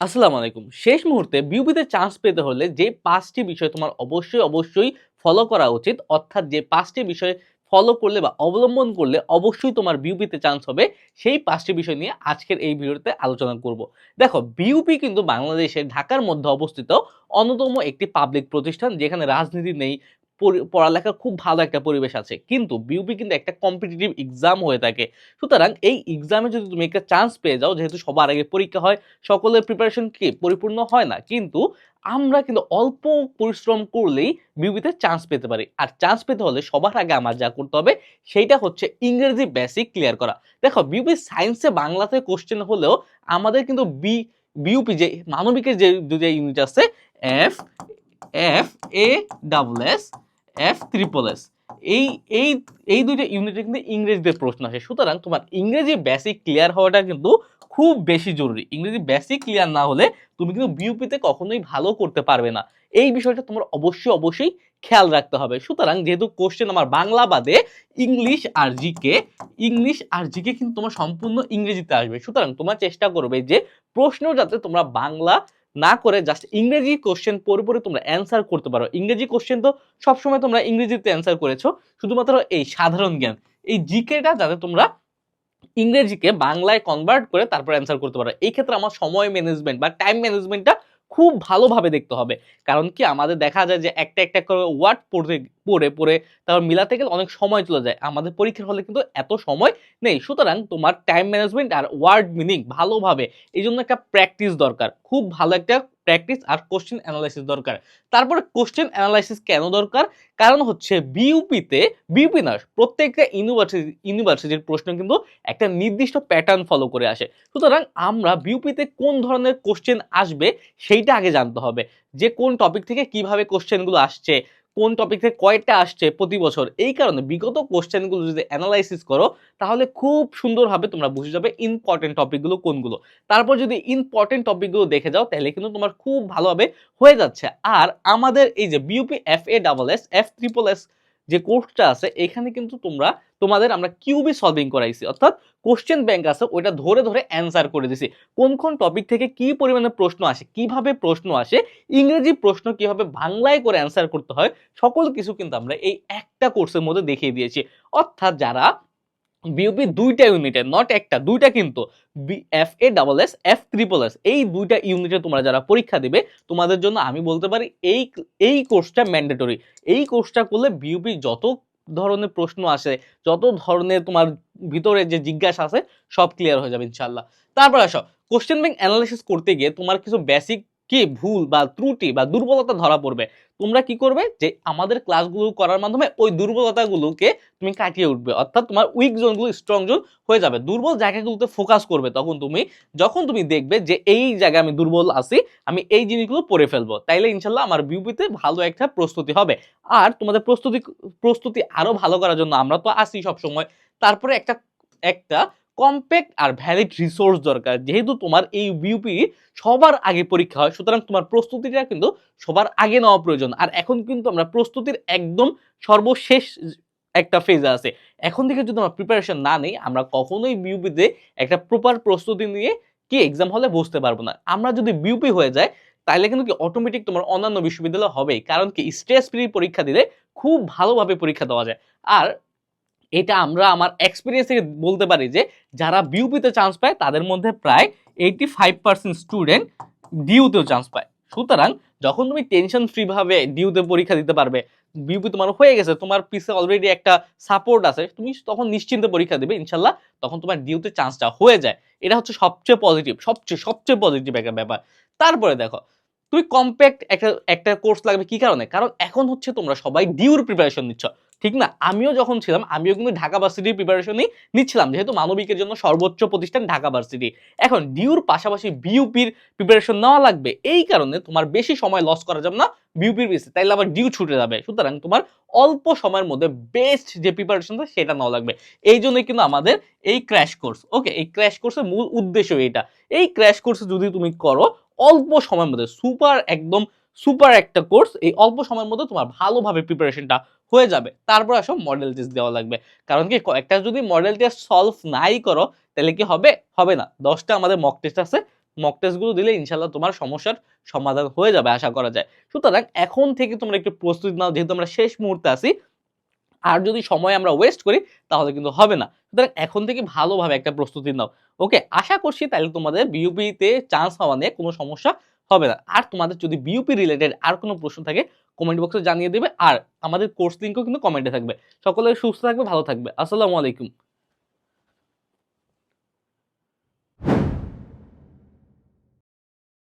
আসসালামু আলাইকুম। শেষ মুহূর্তে বিউপিতে চান্স পেতে হলে যে পাঁচটি বিষয় তোমার অবশ্যই অবশ্যই ফলো করা উচিত, অর্থাৎ যে পাঁচটি বিষয় ফলো করলে বা অবলম্বন করলে অবশ্যই তোমার বিউপিতে চান্স হবে। সেই পাঁচটি বিষয় নিয়ে আজকের এই ভিডিওতে আলোচনা করব। দেখো বিউপি কিন্তু বাংলাদেশের ঢাকার মধ্যে অবস্থিত অন্যতম একটি পাবলিক প্রতিষ্ঠান যেখানে রাজনীতি নেই পড়ালেখার খুব ভালো একটা পরিবেশ আছে। কিন্তু বিউপি কিন্তু একটা কম্পিটিটিভ এক্সাম হয়ে থাকে। সুতরাং এই এক্সামে যদি তুমি একটা চান্স পেয়ে যাও, যেহেতু সবার আগে পরীক্ষা হয়, সকলের প্রিপারেশন কি? পরিপূর্ণ হয় না। কিন্তু আমরা কিন্তু অল্প পরিশ্রম করলেই বিউপিতে চান্স পেতে পারি। আর চান্স পেতে হলে সবার আগে আমার যা করতে হবে, সেইটা হচ্ছে ইংরেজি বেসিক ক্লিয়ার করা। দেখো বিউপি সায়েন্সে বাংলাতে কোশ্চেন হলেও আমাদের কিন্তু বি বিউপি যে, মানবিকের যে দুটো ইউনিট আছে F F A double S F triple S এই এই এই দুইটা ইউনিটে কিন্তু ইংরেজিতে প্রশ্ন আসে। সুতরাং তোমার ইংরেজি বেসিক ক্লিয়ার হওয়াটা কিন্তু খুব বেশি জরুরি। ইংরেজি বেসিক ক্লিয়ার না হলে তুমি কিন্তু বিউপিতে কখনোই ভালো করতে পারবে না। এই বিষয়টা তোমার অবশ্যই অবশ্যই খেয়াল রাখতে হবে। সুতরাং যেহেতু কোশ্চেন আমার বাংলা বাদে ইংলিশ আর জিকে ইংলিশ আর জিকে কিন্তু তোমার সম্পূর্ণ ইংরেজিতে আসবে। সুতরাং তোমার চেষ্টা করবে যে প্রশ্ন যাতে তোমরা বাংলা না করে জাস্ট ইংরেজি কোশ্চেন পড়ে পড়ে তোমরা অ্যান্সার করতে পারো। ইংরেজি কোশ্চেন তো সবসময় তোমরা ইংরেজিতে অ্যান্সার করেছ। শুধুমাত্র এই সাধারণ জ্ঞান। এই জিকেটা যাতে তোমরা ইংরেজিকে বাংলায় কনভার্ট করে তারপর অ্যান্সার করতে পারো। এই ক্ষেত্রে আমার সময় ম্যানেজমেন্ট বা টাইম ম্যানেজমেন্টটা খুব ভালোভাবে দেখতে হবে। কারণ কি? আমাদের দেখা যায় যে একটা একটা করে ওয়ার্ড পড়তে পড়ে পড়ে তারপর মিলাতে গেলে অনেক সময় চলে যায়। আমাদের পরীক্ষার হলে কিন্তু এত সময় নেই। সুতরাং তোমার টাইম ম্যানেজমেন্ট আর ওয়ার্ড মিনিং ভালোভাবে এই জন্য একটা প্র্যাকটিস দরকার। খুব ভালো একটা প্র্যাকটিস আর কোশ্চেন অ্যানালাইসিস দরকার। তারপরে কোশ্চেন অ্যানালাইসিস কেন দরকার? কারণ হচ্ছে বিউপিতে বিউপি না প্রত্যেকটা ইউনিভার্সিটি ইউনিভার্সিটির প্রশ্ন কিন্তু একটা নির্দিষ্ট প্যাটার্ন ফলো করে আসে। সুতরাং আমরা বিউপিতে কোন ধরনের কোশ্চেন আসবে সেইটা আগে জানতে হবে। যে কোন টপিক থেকে কীভাবে কোশ্চেনগুলো আসছে কোন টপিক থেকে কয়টা আসছে প্রতি বছর? এই কারণে বিগত কোশ্চেনগুলো যদি অ্যানালাইসিস করো, তাহলে খুব সুন্দরভাবে তোমরা বুঝে যাবে ইম্পর্টেন্ট টপিকগুলো কোনগুলো। তারপর যদি ইম্পর্টেন্ট টপিকগুলো দেখে যাও, তাহলে কিন্তু তোমার খুব ভালোভাবে হয়ে যাচ্ছে। আর আমাদের এই যে BUP F A double S F triple S যে কোর্সটা আছে, এখানে কিন্তু তোমরা, তোমাদের আমরা কিউবি সলভিং করাইছি। অর্থাৎ কোশ্চেন ব্যাংক আছে, ওইটা ধরে ধরে অ্যান্সার করে দিছি। কোন কোন টপিক থেকে কি পরিমাণে প্রশ্ন আসে, কীভাবে প্রশ্ন আসে, ইংরেজি প্রশ্ন কীভাবে বাংলায় করে অ্যান্সার করতে হয়, সকল কিছু কিন্তু আমরা এই একটা কোর্সের মধ্যে দেখিয়ে দিয়েছি। অর্থাৎ যারা বিউপি দুইটা ইউনিটে নট একটা, দুইটা কিন্তু F A double S F triple S এই দুইটা ইউনিটে তোমরা যারা পরীক্ষা দিবে, তোমাদের জন্য আমি বলতে পারি এই এই কোর্সটা ম্যান্ডেটরি এই কোর্সটা করলে বিউপি যত ধরনের প্রশ্ন আসে, যত ধরনের তোমার ভিতরে যে জিজ্ঞাসা আছে, সব ক্লিয়ার হয়ে যাবে ইনশাল্লাহ তারপর আসো কোশ্চেন ব্যাংক অ্যানালিসিস করতে গিয়ে তোমার কিছু বেসিক কি ভুল বা ত্রুটি বা দুর্বলতা ধরা পড়বে? তোমরা কি করবে? যে আমাদের ক্লাসগুলো করার মাধ্যমে ওই দুর্বলতাগুলোকে তুমি কাটিয়ে উঠবে। অর্থাৎ তোমার উইক জোনগুলো স্ট্রং জোন হয়ে যাবে। দুর্বল জায়গাগুলোতে ফোকাস করবে তখন তুমি, যখন তুমি দেখবে যে এই জায়গায় আমি দুর্বল আছি, আমি এই জিনিসগুলো পড়ে ফেলব। তাইলে ইনশাল্লাহ আমার বিউপিতে ভালো একটা প্রস্তুতি হবে। আর তোমাদের প্রস্তুতি প্রস্তুতি আরও ভালো করার জন্য আমরা তো আসি সবসময়। তারপরে একটা একটা কম্প্যাক্ট আর ভ্যালিড রিসোর্স দরকার। যেহেতু তোমার এই বিউপি সবার আগে পরীক্ষা হয়, সুতরাং তোমার প্রস্তুতিটা কিন্তু সবার আগে নেওয়া প্রয়োজন। আর এখন কিন্তু আমরা প্রস্তুতির একদম সর্বশেষ একটা ফেজে আছে। এখন থেকে যদি আমরা প্রিপারেশন না নেই, আমরা কখনোই বিউপিতে একটা প্রপার প্রস্তুতি নিয়ে কি এক্সাম হলে বসতে পারব না। আমরা যদি বিউপি হয়ে যায় তাহলে কিন্তু কি অটোমেটিক তোমার অন্যান্য বিশ্ববিদ্যালয় হবেই। কারণ কি স্ট্রেস ফ্রি পরীক্ষা দিলে খুব ভালোভাবে পরীক্ষা দেওয়া যায়। আর এটা আমরা আমার এক্সপিরিয়েন্স থেকে বলতে পারি যে, যারা বিউপিতে চান্স পায়, তাদের মধ্যে প্রায় এইটি ফাইভ পার্সেন্ট স্টুডেন্ট ডিউতেও চান্স পায়। সুতরাং যখন তুমি টেনশন ফ্রি ভাবে ডিউতে পরীক্ষা দিতে পারবে বিউপি তোমার হয়ে গেছে, তোমার পিসে অলরেডি একটা সাপোর্ট আছে, তুমি তখন নিশ্চিন্তে পরীক্ষা দেবে, ইনশাল্লাহ তখন তোমার ডিউতে চান্সটা হয়ে যায়। এটা হচ্ছে সবচেয়ে পজিটিভ সবচেয়ে সবচেয়ে পজিটিভ একটা ব্যাপার। তারপরে দেখো, তুমি কম্প্যাক্ট একটা একটা কোর্স লাগবে কি কারণে? কারণ এখন হচ্ছে তোমরা সবাই ডিউর প্রিপারেশন নিচ্ছ। ঠিক না? আমিও যখন ছিলাম, আমিও কিন্তু ঢাকা ভার্সিটির প্রিপারেশনই নিচ্ছিলাম। যেহেতু মানবিকের জন্য সর্বোচ্চ প্রতিষ্ঠান ঢাকা ভার্সিটি। এখন ডিউর পাশাপাশি বিউপির প্রিপারেশন নেওয়া লাগবে। এই কারণে তোমার বেশি সময় লস করা যাবে না বিউপির বেসে তাইলে আবার ডিউ ছুটে যাবে। সুতরাং তোমার অল্প সময়ের মধ্যে বেস্ট যে প্রিপারেশন সেটা নেওয়া লাগবে। এই জন্যই কিন্তু আমাদের এই ক্র্যাশ কোর্স ওকে এই ক্র্যাশ কোর্সের মূল উদ্দেশ্য এইটা। এই ক্র্যাশ কোর্স যদি তুমি করো, অল্প সময়ের মধ্যে সুপার একদম সুপার একটা কোর্স, এই অল্প সময়ের মধ্যে তোমার ভালোভাবে প্রিপারেশনটা হয়ে যাবে। তারপর আসো মডেল টেস্ট দেওয়া লাগবে। কারণ কি একটা যদি মডেল টেস্ট সলভ নাই করো, তাহলে কি হবে? হবে না। দশটা আমাদের মক টেস্ট আছে। মক টেস্টগুলো দিলে ইনশাল্লাহ তোমার সমস্যার সমাধান হয়ে যাবে, আশা করা যায়। সুতরাং এখন থেকে তোমরা একটু প্রস্তুতি নাও, যেহেতু আমরা শেষ মুহূর্তে আছি। আর যদি সময় আমরা ওয়েস্ট করি, তাহলে কিন্তু হবে না। সুতরাং এখন থেকে ভালোভাবে একটা প্রস্তুতি নাও। ওকে আশা করছি তাহলে তোমাদের বিউপিতে চান্স হওয়া নিয়ে কোনো সমস্যা হবে না। আর তোমাদের যদি বিউপি রিলেটেড আর কোনো প্রশ্ন থাকে কমেন্ট বক্সে জানিয়ে দেবে। আর আমাদের কোর্স লিঙ্কও কিন্তু কমেন্টে থাকবে। সকলে সুস্থ থাকবে, ভালো থাকবে। আসসালামু আলাইকুম।